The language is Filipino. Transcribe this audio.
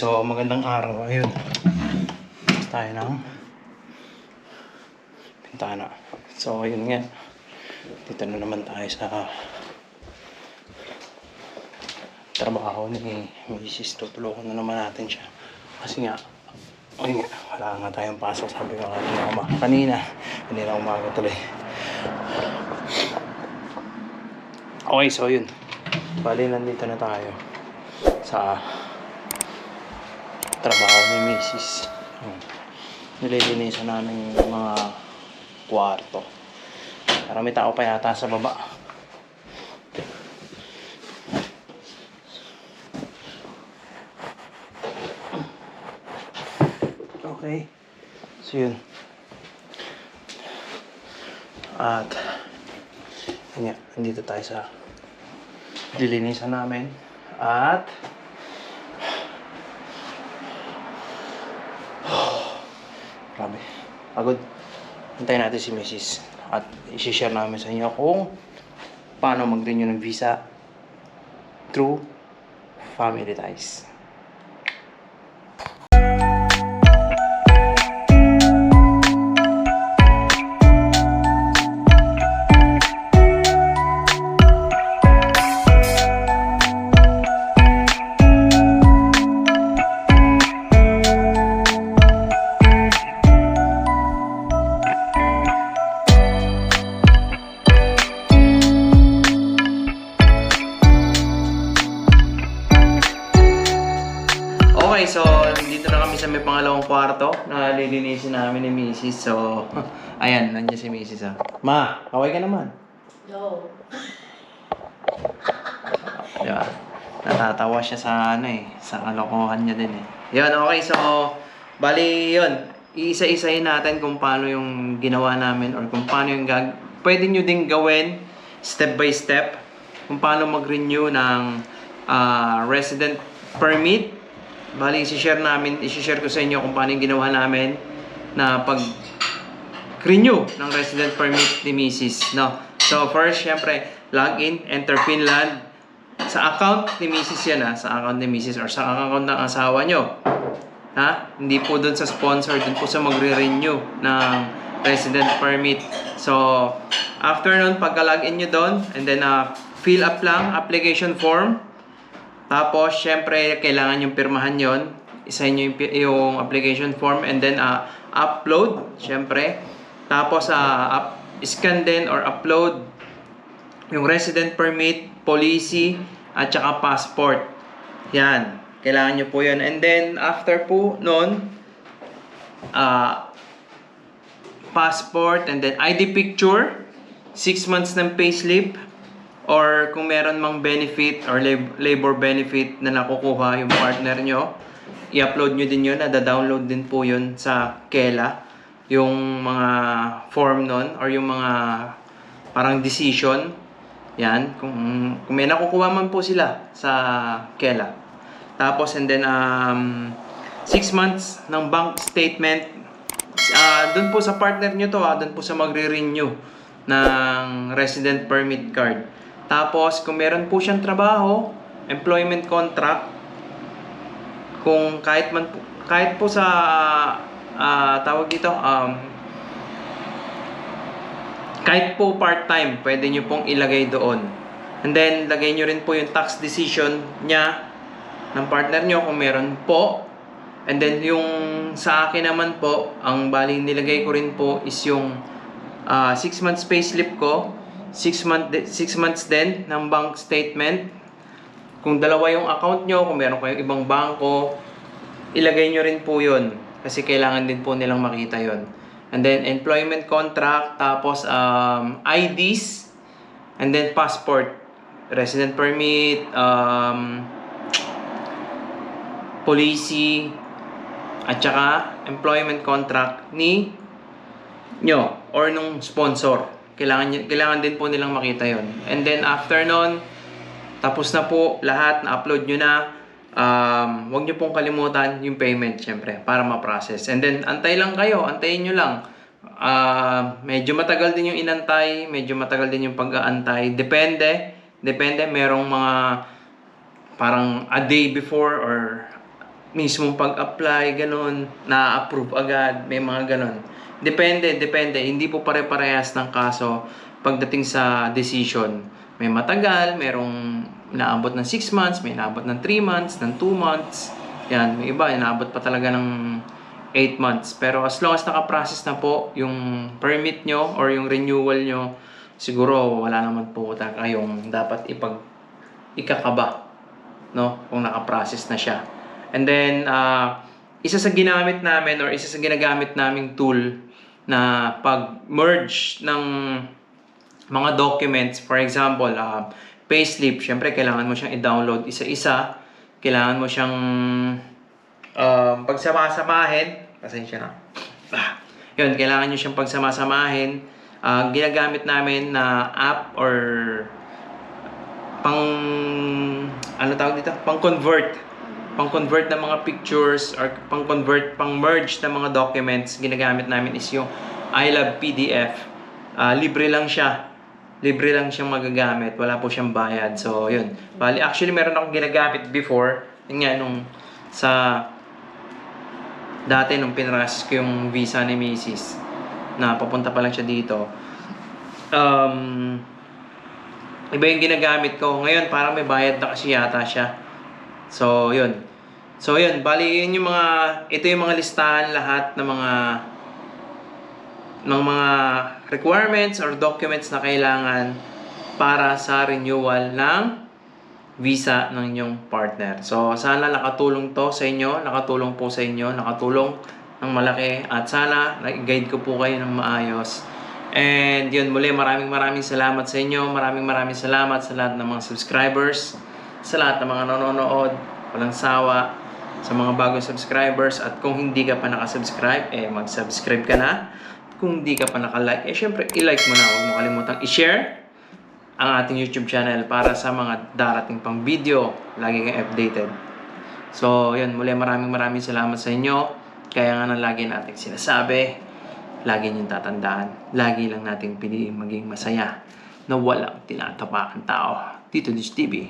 So magandang araw. Ayun. Tayo ng pintana. So, ayun nga. Dito na naman tayo sa trabaho ni Mrs. Tutulungan na naman natin siya. Kasi nga, ayun nga, wala nga tayong pasok. Sabi ko kanina, uma, kanina, kanina umaga tuloy. Okay, so yun. Bali, nandito na tayo sa trabaho ni Mrs. Hmm. Nililinisan namin yung mga kwarto. Marami tao pa yata sa baba. Okay. So yun. At yun nga, nandito tayo sa lilinisan namin. At Grabe. Pagod. Hintayin natin si Mrs. At isi-share namin sa inyo kung paano mag-renew ng visa through family ties. Okay, so dito na kami sa may pangalawang kwarto na lilinisin namin ni Mrs. So, ayan, nandiyan si Mrs. Ah. Ma, kaway ka naman. No. Di ba? Natatawa siya sa ano eh, sa kalokohan niya din eh. Yun, okay, so, bali yun, iisa-isahin natin kung paano yung ginawa namin or kung paano yung gag... Pwede nyo din gawin step by step kung paano mag-renew ng ah, resident permit. Bali, isi-share namin, isi-share ko sa inyo kung paano yung ginawa namin na pag renew ng resident permit ni Mrs. No? So, first, syempre, login, enter Finland. Sa account ni Mrs. yan ha, sa account ni Mrs. or sa account ng asawa nyo. Ha? Hindi po dun sa sponsor, dun po sa magre-renew ng resident permit. So, after nun, pagka-login nyo doon, and then uh, fill up lang, application form. Tapos, syempre, kailangan yung pirmahan yon Isahin nyo yung, yung application form and then uh, upload, syempre. Tapos, uh, up, scan din or upload yung resident permit, policy, at saka passport. Yan. Kailangan nyo po yun. And then, after po nun, uh, passport, and then ID picture, 6 months ng payslip, or kung meron mang benefit or lab- labor benefit na nakukuha yung partner nyo, i-upload nyo din yun, nada-download din po yun sa Kela, yung mga form nun, or yung mga parang decision, yan, kung, kung may nakukuha man po sila sa Kela. Tapos, and then, um, 6 months ng bank statement, Ah, doon po sa partner nyo to, ah, doon po sa magre-renew ng resident permit card. Tapos, kung meron po siyang trabaho, employment contract, kung kahit man po, kahit po sa ah, tawag dito, um, kahit po part-time, pwede nyo pong ilagay doon. And then, lagay nyo rin po yung tax decision niya ng partner nyo kung meron po. And then, yung sa akin naman po, ang bali nilagay ko rin po is yung 6 months payslip ko, 6 month, 6 months din ng bank statement. Kung dalawa yung account nyo, kung meron kayong ibang bangko, ilagay nyo rin po yun. Kasi kailangan din po nilang makita yon And then, employment contract, tapos um, IDs, and then passport, resident permit, um, policy, at saka employment contract ni nyo or nung sponsor. Kailangan, kailangan din po nilang makita yon And then after nun, tapos na po lahat, na-upload nyo na, um, huwag nyo pong kalimutan yung payment, syempre, para ma-process. And then, antay lang kayo, antayin nyo lang. Ah, medyo matagal din yung inantay, medyo matagal din yung pag-aantay. Depende, depende, merong mga parang a day before or mismong pag-apply, ganun, na-approve agad, may mga ganun. Depende, depende. Hindi po pare-parehas ng kaso pagdating sa decision. May matagal, merong naabot ng 6 months, may naabot ng 3 months, ng 2 months. Yan, may iba, inaabot pa talaga ng 8 months. Pero as long as nakaprocess na po yung permit nyo or yung renewal nyo, siguro wala naman po kayong dapat ipag ikakaba no kung nakaprocess na siya. And then ah, isa sa ginamit namin or isa sa ginagamit naming tool na pag-merge ng mga documents, for example, uh, payslip, syempre kailangan mo siyang i-download isa-isa. Kailangan mo siyang um, pagsama-samahin. Pasensya na. Ah, yun, kailangan nyo siyang pagsama-samahin. Ah, ginagamit namin na app or pang ano tawag dito? Pang convert. Pang convert ng mga pictures or pang convert, pang merge ng mga documents ginagamit namin is yung I Love PDF. Ah, libre lang siya. Libre lang siyang magagamit. Wala po siyang bayad. So, yun. Bali, actually, meron akong ginagamit before. Yun nga, nung sa dati nung pinrasis ko yung visa ni Macy's na papunta pa lang siya dito. Um, iba yung ginagamit ko. Ngayon, parang may bayad na kasi yata siya. So, yun. So, yun. Bali, yun yung mga, ito yung mga listahan lahat ng mga ng mga requirements or documents na kailangan para sa renewal ng visa ng inyong partner. So, sana nakatulong to sa inyo, nakatulong po sa inyo, nakatulong ng malaki at sana nag-guide ko po kayo ng maayos. And yun, muli maraming maraming salamat sa inyo, maraming maraming salamat sa lahat ng mga subscribers, sa lahat ng mga nanonood, walang sawa, sa mga bagong subscribers at kung hindi ka pa nakasubscribe, eh mag-subscribe ka na. Kung hindi ka pa nakalike, eh syempre i-like mo na. Huwag mo kalimutang i-share ang ating YouTube channel para sa mga darating pang video. Lagi kang updated. So, yun. Muli maraming maraming salamat sa inyo. Kaya nga na lagi natin sinasabi, lagi niyong tatandaan. Lagi lang natin piliin maging masaya na walang tinatapakan tao. Dito, Dish TV.